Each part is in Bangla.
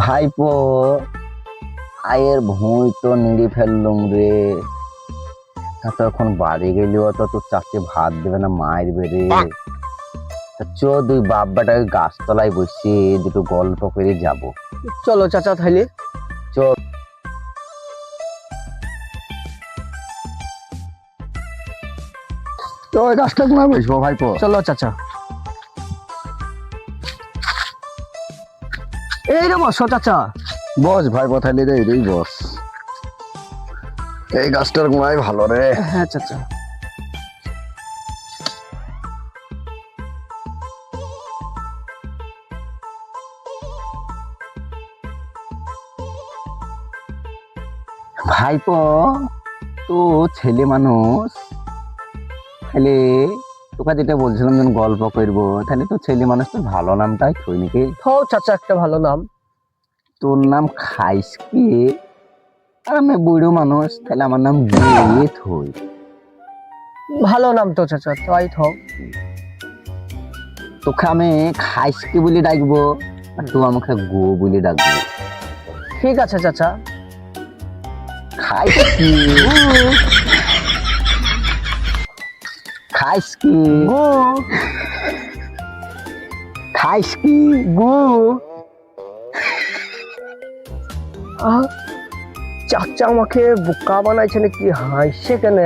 ভাইপো আয়ের ভুঁই তো নিড়ি ফেললুম রে। তা এখন বাড়ি গেলেও তো তোর চাচি ভাত দেবে না মায়ের বেড়ে চ দুই বাপ বেটাকে গাছতলায় বসে দুটো গল্প করে যাব। চলো চাচা তাইলে চ তো ওই গাছটা কোনায় বসবো ভাইপো? চলো চাচা। এই রে বসো চাচা। বস ভাইপো তাইলে রে এই বস। এই গাছটার কোনায় ভালো রে। হ্যাঁ চাচা। ভাইপো তো ছেলে মানুষ। তাহলে তোকে যেটা বলছিলাম যখন গল্প করব তাহলে তো ছেলে মানুষ তো ভালো নামটাই থই নাকি? থও চাচা একটা ভালো নাম। তোর নাম খাইস কি? আর আমি বুড়ো মানুষ তাহলে আমার নাম গিয়ে থই। ভালো নাম তো চাচা তাই থও তোকে আমি খাইস কি বলে ডাকবো? আর তুই আমাকে গো বলে ডাকবো। ঠিক আছে চাচা। খাইস কি? খাইস কি গু? খাইস কি গু? চাচা আমাকে বোকা বানাইছে নাকি? হাসছে কেন?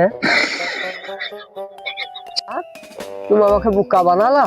তুমি আমাকে বোকা বানালা?